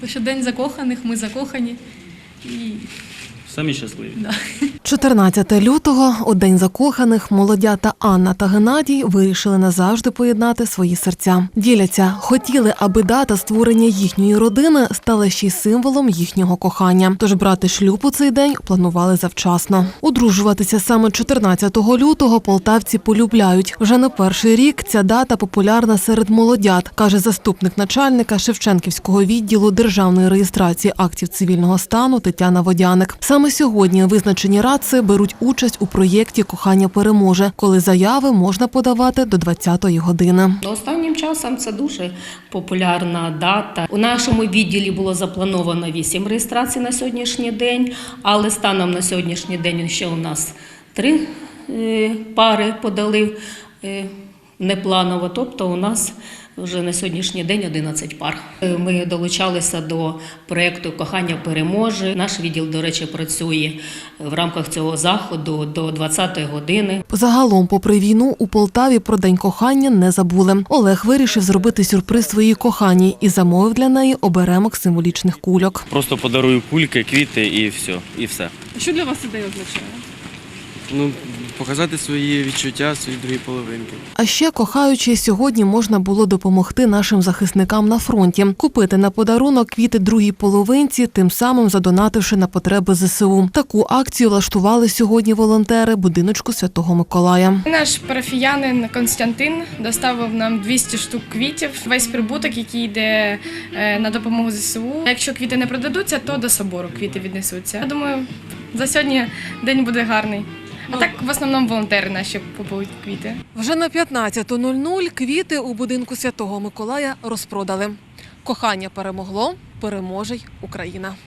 Тому що день закоханих, ми закохані. І Самі щасливі. 14 лютого у день закоханих молодята Анна та Геннадій вирішили назавжди поєднати свої серця. Діляться, хотіли, аби дата створення їхньої родини стала ще й символом їхнього кохання. Тож брати шлюб у цей день планували завчасно. Одружуватися саме 14 лютого полтавці полюбляють. Вже не перший рік ця дата популярна серед молодят, каже заступник начальника Шевченківського відділу державної реєстрації актів цивільного стану Тетяна Водяник. Саме сьогодні визначені раци беруть участь у проєкті Кохання переможе, коли заяви можна подавати до 20-ї години. Останнім часом це дуже популярна дата. У нашому відділі було заплановано 8 реєстрацій на сьогоднішній день, але станом на сьогоднішній день ще у нас три е, пари подали е, непланово, тобто у нас вже на сьогоднішній день 11 пар. Е, Ми долучалися до проєкту Кохання переможе. Наш відділ, до речі, працює в рамках цього заходу до 20-ї години. Загалом, попри війну, у Полтаві про день кохання не забули. Олег вирішив зробити сюрприз своїй коханій і замовив для неї оберемок символічних кульок. Просто подарую кульки, квіти і все. І все. Що для вас ідея означає? Ну, показати свої відчуття, свої другі половинки. А ще кохаючи, сьогодні можна було допомогти нашим захисникам на фронті, купити на подарунок квіти другій половинці, тим самим задонативши на потреби ЗСУ. Таку акцію влаштували сьогодні волонтери будиночку Святого Миколая. Наш парафіянин Константин доставив нам 200 штук квітів. Весь прибуток, який йде е, на допомогу ЗСУ. Якщо квіти не продадуться, то до собору квіти віднесуться. Я думаю, за сьогодні день буде гарний. А так в основному волонтери наші купують квіти. Вже на 15.00 квіти у будинку Святого Миколая розпродали. Кохання перемогло, переможе й Україна.